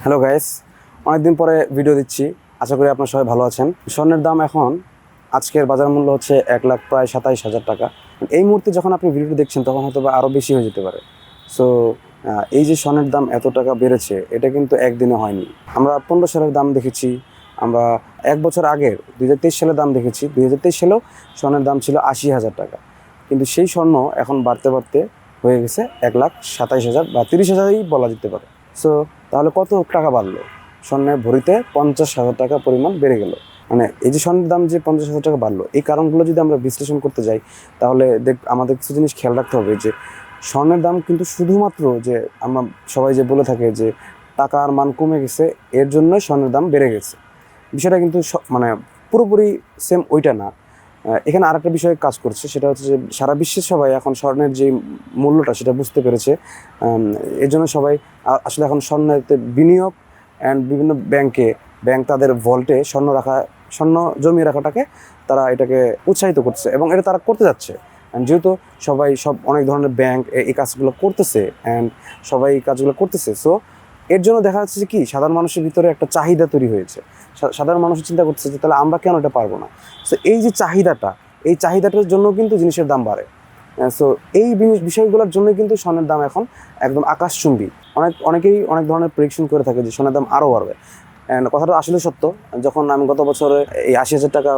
Hello guys অনেকদিন পরে video দিচ্ছি। আশা করি আপনার সবাই ভালো আছেন। স্বর্ণের দাম এখন আজকের বাজার মূল্য হচ্ছে এক লাখ প্রায় সাতাইশ হাজার টাকা। এই মুহূর্তে যখন আপনি ভিডিওটি দেখছেন, তখন হয়তো বা আরও বেশি হয়ে যেতে পারে। সো এই যে স্বর্ণের দাম এত টাকা বেড়েছে, এটা কিন্তু একদিনে হয়নি। আমরা পনেরো সালের দাম দেখেছি। আমরা এক বছর আগের দুই হাজার তেইশ সালের দাম দেখেছি। দুই হাজার তেইশ সালেও স্বর্ণের দাম ছিল আশি হাজার টাকা। কিন্তু সেই স্বর্ণ এখন বাড়তে বাড়তে হয়ে গেছে এক লাখ সাতাইশ হাজার বা তিরিশ হাজারই বলা যেতে পারে। সো তাহলে কত টাকা বাড়লো? স্বর্ণের ভরিতে পঞ্চাশ হাজার টাকা পরিমাণ বেড়ে গেল। মানে এই যে স্বর্ণের দাম যে পঞ্চাশ হাজার টাকা বাড়লো, এই কারণগুলো যদি আমরা বিশ্লেষণ করতে যাই, তাহলে দেখ, আমাদের কিছু জিনিস খেয়াল রাখতে হবে যে, স্বর্ণের দাম কিন্তু শুধুমাত্র যে আমরা সবাই যে বলে থাকে যে, টাকার মান কমে গেছে, এর জন্যই স্বর্ণের দাম বেড়ে গেছে। বিষয়টা কিন্তু মানে পুরোপুরি সেম ওইটা না। এখানে আরেকটা বিষয়ে কাজ করছে, সেটা হচ্ছে যে সারা বিশ্বের সবাই এখন স্বর্ণের যে মূল্যটা সেটা বুঝতে পেরেছে। এর জন্য সবাই আসলে এখন স্বর্ণেতে বিনিয়োগ অ্যান্ড বিভিন্ন ব্যাংকে ব্যাংক তাদের ভল্টে স্বর্ণ রাখা, স্বর্ণ জমিয়ে রাখাটাকে তারা এটাকে উৎসাহিত করছে এবং এটা তারা করতে যাচ্ছে। And যেহেতু সবাই সব অনেক ধরনের ব্যাংক এই কাজগুলো করতেছে অ্যান্ড সবাই এই কাজগুলো করতেছে সো এর জন্য দেখা যাচ্ছে কি, সাধারণ মানুষের ভিতরে একটা চাহিদা তৈরি হয়েছে। সাধারণ মানুষ চিন্তা করতেছে যে তাহলে আমরা কেন এটা পারব না? সো এই যে চাহিদাটা, এই চাহিদাটার জন্য কিন্তু জিনিসের দাম বাড়ে। সো এই বিষয়গুলোর জন্যই কিন্তু স্বর্ণের দাম এখন একদম আকাশচুম্বী। অনেক, অনেকেই অনেক ধরনের প্রেডিকশন করে থাকে যে সোনার দাম আরও বাড়বে। কথাটা আসলে সত্য। যখন আমি গত বছর এই আশি হাজার টাকা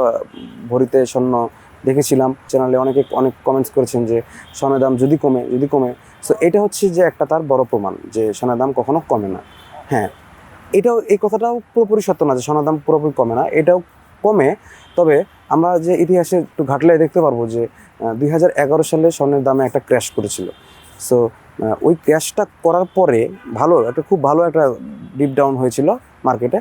ভরিতে স্বর্ণ দেখেছিলাম চ্যানেলে অনেকে অনেক কমেন্টস করেছেন যে, সোনার দাম যদি কমে যদি কমে। সো এটা হচ্ছে যে একটা তার বড় প্রমাণ যে, সোনার দাম কখনো কমে না। হ্যাঁ এটাও, এই কথাটাও পুরোপুরি সত্য না যে, সোনার দাম পুরোপুরি কমে না, এটাও কমে। তবে আমরা যে ইতিহাসে একটু ঘাটলে দেখতে পারব যে দুই হাজার এগারো সালে স্বর্ণের দামে একটা ক্র্যাশ করেছিল। সো ওই ক্র্যাশটা করার পরে ভালো, একটা খুব ভালো একটা ডিপ ডাউন হয়েছিল মার্কেটে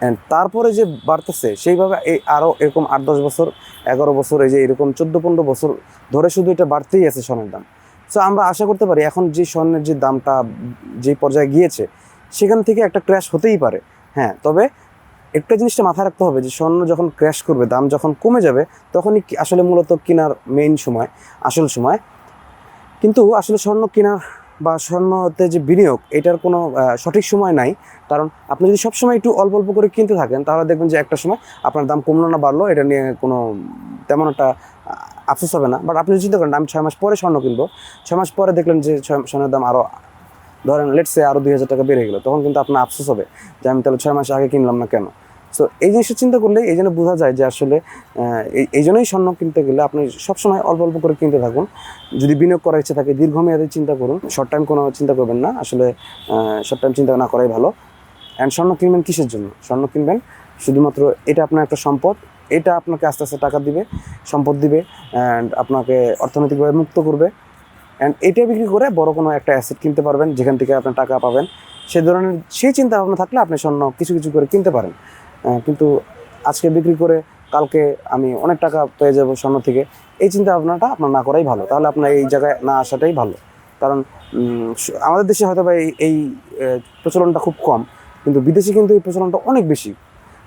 অ্যান্ড তারপরে যে বাড়তেছে, সেইভাবে এই আরও এরকম আট, দশ বছর, এগারো বছর, এই যে এরকম চোদ্দ, পনেরো বছর ধরে শুধু এটা বাড়তেই আছে স্বর্ণের দাম। সো আমরা আশা করতে পারি এখন যে স্বর্ণের যে দামটা যে পর্যায়ে গিয়েছে, সেখান থেকে একটা ক্র্যাশ হতেই পারে। হ্যাঁ তবে একটা জিনিসটা মাথায় রাখতে হবে যে স্বর্ণ যখন ক্র্যাশ করবে, দাম যখন কমে যাবে, তখনই আসলে মূলত কেনার মেইন সময়, আসল সময়। কিন্তু আসলে স্বর্ণ কেনার বা স্বর্ণতে যে বিনিয়োগ, এটার কোনো সঠিক সময় নাই। কারণ আপনি যদি সবসময় একটু অল্প অল্প করে কিনতে থাকেন, তাহলে দেখবেন যে একটা সময় আপনার দাম কমলো না, বাড়লো, এটা নিয়ে কোনো তেমন একটা আফসোস হবে না। বাট আপনি যদি চিন্তা করেন, আমি ছয় মাস পরে স্বর্ণ কিনবো, ছয় মাস পরে দেখলেন যে স্বর্ণের দাম আরও ধরেন লেটসে আরও দুই হাজার টাকা বেড়ে গেলো, তখন কিন্তু আপনার আফসোস হবে যে আমি তাহলে ছয় মাস আগে কিনলাম না কেন? সো এই জিনিসটা চিন্তা করলে এই জন্য বোঝা যায় যে আসলে এই জন্যই স্বর্ণ কিনতে গেলে আপনি সবসময় অল্প অল্প করে কিনতে থাকুন। যদি বিনিয়োগ করার ইচ্ছে থাকে, দীর্ঘমেয়াদে চিন্তা করুন। শর্ট টাইম কোনো চিন্তা করবেন না। আসলে শর্ট টাইম চিন্তা না করাই ভালো। অ্যান্ড স্বর্ণ কিনবেন কিসের জন্য? স্বর্ণ কিনবেন শুধুমাত্র এটা আপনার একটা সম্পদ। এটা আপনাকে আস্তে আস্তে টাকা দিবে, সম্পদ দিবে অ্যান্ড আপনাকে অর্থনৈতিকভাবে মুক্ত করবে। অ্যান্ড এটা বিক্রি করে বড় কোনো একটা অ্যাসেট কিনতে পারবেন, যেখান থেকে আপনার টাকা পাবেন। সেই ধরনের, সেই চিন্তা ভাবনা থাকলে আপনি স্বর্ণ কিছু কিছু করে কিনতে পারেন। কিন্তু আজকে বিক্রি করে কালকে আমি অনেক টাকা পেয়ে যাব স্বর্ণ থেকে। এই চিন্তা ভাবনাটা আপনার না করাই ভালো। তাহলে আপনার এই জায়গায় না আসাটাই ভালো। কারণ আমাদের দেশে হয়তো বা এই প্রচলনটা খুব কম। কিন্তু বিদেশে কিন্তু এই প্রচলনটা অনেক বেশি।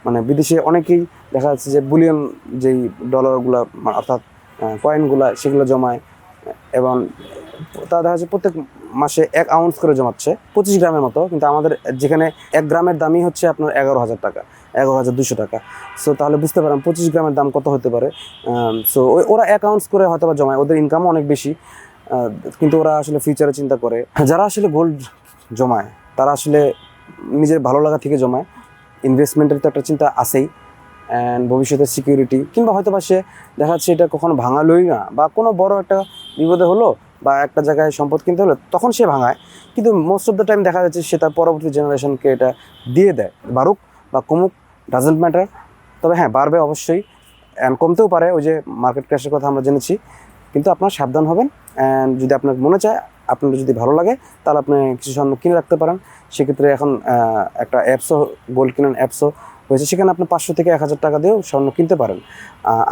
মানে বিদেশে অনেকেই দেখা যাচ্ছে যে বুলিয়ন যেই ডলারগুলো, অর্থাৎ কয়েনগুলো সেগুলো জমায়। এবং তা দেখা যাচ্ছে প্রত্যেক মাসে এক আউন্স করে জমাচ্ছে, পঁচিশ গ্রামের মতো, কিন্তু আমাদের যেখানে এক গ্রামের দামই হচ্ছে আপনার এগারো হাজার টাকা, এগারো হাজার দুশো টাকা। সো তাহলে বুঝতে পারেন পঁচিশ গ্রামের দাম কত হতে পারে। সো ওরা অ্যাকাউন্টস করে হয়তো বা জমায়, ওদের ইনকামও অনেক বেশি কিন্তু ওরা আসলে ফিউচারে চিন্তা করে। যারা আসলে গোল্ড জমায়, তারা আসলে নিজের ভালো লাগা থেকে জমায়। ইনভেস্টমেন্টের তো একটা চিন্তা আছেই অ্যান্ড ভবিষ্যতের সিকিউরিটি কিংবা হয়তো বা সে দেখা যাচ্ছে এটা কখনো ভাঙালোই না, বা কোনো বড় একটা বিপদে হলো বা একটা জায়গায় সম্পদ কিনতে হলো, তখন সে ভাঙায়। কিন্তু মোস্ট অফ দ্য টাইম দেখা যাচ্ছে সে তার পরবর্তী জেনারেশনকে এটা দিয়ে দেয়। বাড়ুক বা কমুক ডাজেন্ট ম্যাটার তবে হ্যাঁ বাড়বে অবশ্যই অ্যান্ড কমতেও পারে, ওই যে মার্কেট ক্র্যাশের কথা আমরা জেনেছি। কিন্তু আপনার সাবধান হবেন অ্যান্ড যদি আপনার মনে চায় আপনার যদি ভালো লাগে, তাহলে আপনি কিছু স্বর্ণ কিনে রাখতে পারেন। সেক্ষেত্রে এখন একটা অ্যাপসও গোল্ড কিনার অ্যাপসও হয়েছে, সেখানে আপনি পাঁচশো থেকে এক হাজার টাকা দিয়েও স্বর্ণ কিনতে পারেন।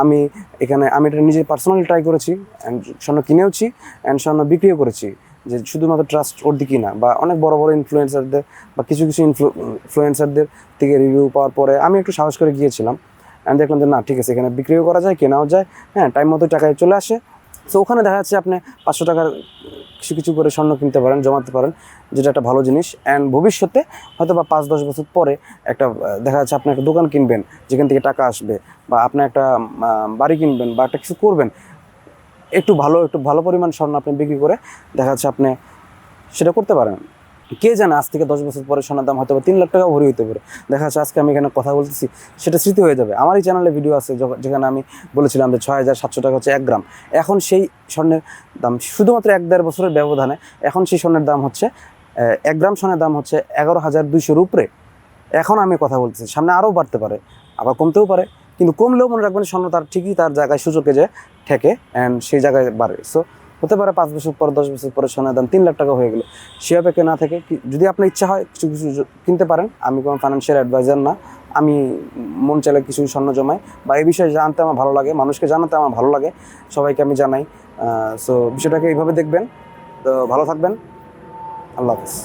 আমি এখানে, আমি এটা নিজে পার্সোনালি ট্রাই করেছি অ্যান্ড স্বর্ণ কিনেওছি অ্যান্ড স্বর্ণ বিক্রিও করেছি, যে শুধুমাত্র ট্রাস্ট ওর দিকেই না, বা অনেক বড় বড় ইনফ্লুয়েন্সারদের বা কিছু কিছু ইনফ্লুয়েন্সারদের থেকে রিভিউ পাওয়ার পরে আমি একটু সাহস করে গিয়েছিলাম অ্যান্ড দেখলাম যে না, ঠিক আছে, এখানে বিক্রিও করা যায়, কেনাও যায় হ্যাঁ টাইম মতো টাকায় চলে আসে। তো ওখানে দেখা যাচ্ছে আপনি পাঁচশো টাকার কিছু কিছু করে স্বর্ণ কিনতে পারেন, জমাতে পারেন, যেটা একটা ভালো জিনিস। অ্যান্ড ভবিষ্যতে হয়তো বা পাঁচ, দশ বছর পরে একটা দেখা যাচ্ছে আপনি একটা দোকান কিনবেন, যেখান থেকে টাকা আসবে, বা আপনি একটা বাড়ি কিনবেন, বা একটা কিছু করবেন, একটু ভালো একটু ভালো পরিমাণ স্বর্ণ আপনি বিক্রি করে দেখা যাচ্ছে আপনি সেটা করতে পারেন। কে জানে, আজ থেকে দশ বছর পরে সোনার দাম হয়তো তিন লাখ টাকা ভরি হতে পারে। দেখা যাচ্ছে আজকে আমি এখানে কথা বলতেছি, সেটা স্মৃতি হয়ে যাবে। আমার এই চ্যানেলে ভিডিও আছে যেখানে আমি বলেছিলাম যে ছয় হাজার সাতশো টাকা হচ্ছে এক গ্রাম। এখন সেই স্বর্ণের দাম শুধুমাত্র এক দেড় বছরের ব্যবধানে, এখন সেই স্বর্ণের দাম হচ্ছে এক গ্রাম স্বর্ণের দাম হচ্ছে এগারো হাজার দুইশোর উপরে। এখন আমি কথা বলতেছি, সামনে আরও বাড়তে পারে, আবার কমতেও পারে। কিন্তু কমলেও মনে রাখবেন স্বর্ণ তার ঠিকই তার জায়গায় সুযোগে যে ঠেকে অ্যান্ড সেই জায়গায় বাড়ে। সো হতে পারে পাঁচ বছর পর, দশ বছর পরে সোনার দাম তিন লাখ টাকা হয়ে গেলো। সে অপেক্ষা না থেকে যদি আপনার ইচ্ছা হয় কিছু কিছু কিনতে পারেন, আমি কোনো ফাইন্যান্সিয়াল অ্যাডভাইজার না। আমি মন চাইলে কিছু স্বর্ণ জমাই। বা এই বিষয়ে জানতে আমার ভালো লাগে, মানুষকে জানাতে আমার ভালো লাগে, সবাইকে আমি জানাই। সো বিষয়টাকে এইভাবে দেখবেন। তো ভালো থাকবেন। আল্লাহ হাফিজ।